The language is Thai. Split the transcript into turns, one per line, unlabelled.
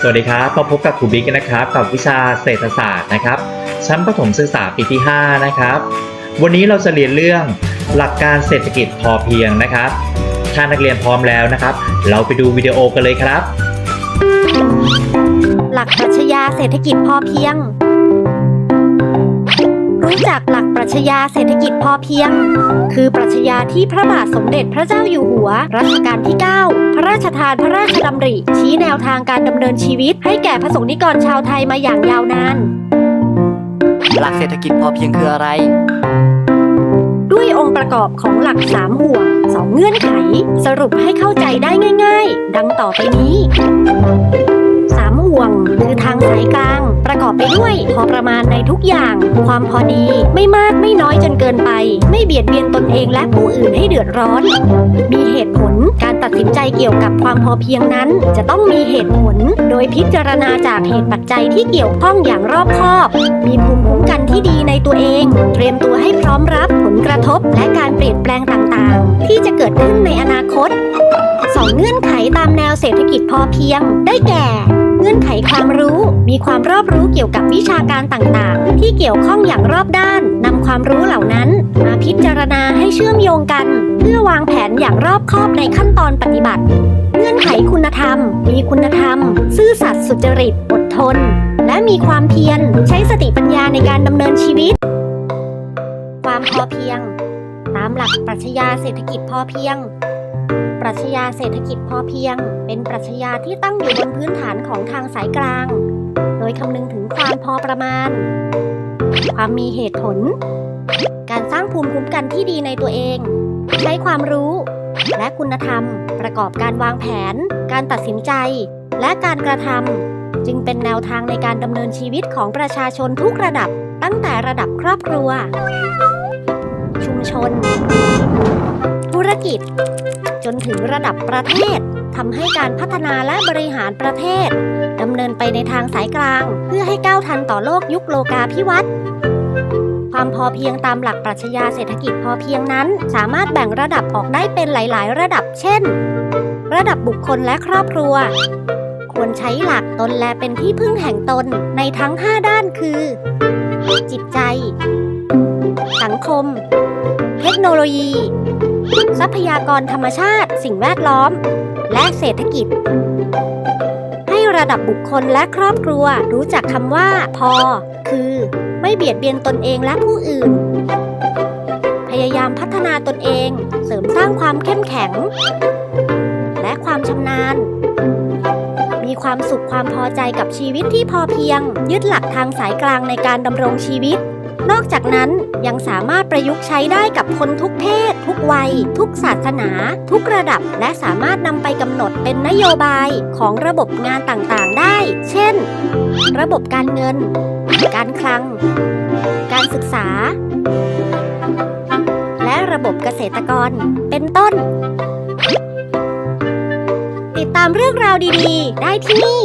สวัสดีครับมาพบกับครูบิ๊กนะครับ กับวิชาเศรษฐศาสตร์นะครับ ชั้นประถมศึกษาปีที่ 5 นะครับ วันนี้เราจะเรียนเรื่องหลักการเศรษฐกิจพอเพียงนะครับ ถ้านักเรียนพร้อมแล้วนะครับ เราไปดูวิดีโอกันเลยครับ
หลักปรัชญาเศรษฐกิจพอเพียง รู้จักหลักปรัชญาเศรษฐกิจพอเพียง คือปรัชญาที่พระบาทสมเด็จพระเจ้าอยู่หัว รัชกาลที่ 9 พระราชทานพระราชดำริ ชี้แนวทางการดำเนินชีวิต ให้แก่พระสงฆ์นิกรชาวไทยมาอย่างยาวนาน
หลักเศรษฐกิจพอเพียงคืออะไร
ด้วยองค์ประกอบของหลัก3ห่วง2เงื่อนไข สรุปให้เข้าใจได้ง่าย ๆ ดังต่อไปนี้3ห่วง คือทางสายกลาง ประกอบไปด้วย พอประมาณในทุกอย่าง ความพอดี ไม่มากไม่น้อยจนเกินไป ไม่เบียดเบียนตนเองและผู้อื่นให้เดือดร้อน มีเหตุผลการตัดสินใจเกี่ยวกับความพอเพียงนั้น จะต้องมีเหตุผล โดยพิจารณาจากเหตุปัจจัยที่เกี่ยวข้องอย่างรอบคอบ มีภูมิคุ้มกันที่ดีในตัวเอง เตรียมตัวให้พร้อมรับผลกระทบและการเปลี่ยนแปลงต่างๆ ที่จะเกิดขึ้นในอนาคตสองเงื่อนไขตามแนวเศรษฐกิจพอเพียง ได้แก่ เงื่อนไขความรู้ มีความรอบรู้เกี่ยวกับวิชาการต่างๆ ที่เกี่ยวข้องอย่างรอบด้านนำความรู้เหล่านั้นมาพิจารณาให้เชื่อมโยงกัน เพื่อวางแผนอย่างรอบคอบในขั้นตอนปฏิบัติ เงื่อนไขคุณธรรม มีคุณธรรม ซื่อสัตย์สุจริต อดทน และมีความเพียรใช้สติปัญญาในการดำเนินชีวิต ความพอเพียง ตามหลักปรัชญาเศรษฐกิจพอเพียง รัชญาเศรษฐกิจพอเพียง เป็นปรัชญาที่ตั้งอยู่บนพื้นฐานของทางสายกลาง โดยคำนึงถึงความพอประมาณ ความมีเหตุผล การสร้างภูมิคุ้มกันที่ดีในตัวเอง ใช้ความรู้ และคุณธรรม ประกอบการวางแผน การตัดสินใจ และการกระทำจึงเป็นแนวทางในการดำเนินชีวิตของประชาชนทุกระดับตั้งแต่ระดับครอบครัว ชุมชน ธุรกิจ จนถึงระดับประเทศทำให้การพัฒนาและบริหารประเทศดำเนินไปในทางสายกลาง เพื่อให้ก้าวทันต่อโลกยุคโลกาภิวัตน์ความพอเพียงตามหลักปรัชญาเศรษฐกิจพอเพียงนั้น สามารถแบ่งระดับออกได้เป็นหลาย ๆ ระดับ เช่น ระดับบุคคลและครอบครัว ควรใช้หลักตนและเป็นที่พึ่งแห่งตนในทั้ง 5 ด้านคือ จิตใจ สังคม เทคโนโลยี ทรัพยากรธรรมชาติ สิ่งแวดล้อม และเศรษฐกิจ ให้ระดับบุคคลและครอบครัวรู้จักคำว่า พอ คือ ไม่เบียดเบียนตนเองและผู้อื่น พยายามพัฒนาตนเอง เสริมสร้างความเข้มแข็ง และความชำนาญ มีความสุขความพอใจกับชีวิตที่พอเพียง ยึดหลักทางสายกลางในการดำรงชีวิต นอกจากนั้น ยังสามารถประยุกต์ใช้ได้กับคนทุกเพศ ทุกวัย ทุกศาสนา ทุกระดับ และสามารถนำไปกำหนดเป็นนโยบายของระบบงานต่างๆได้ เช่น ระบบการเงิน การคลัง การศึกษา และระบบเกษตรกร เป็นต้น ติดตามเรื่องราวดีๆ ได้ที่นี่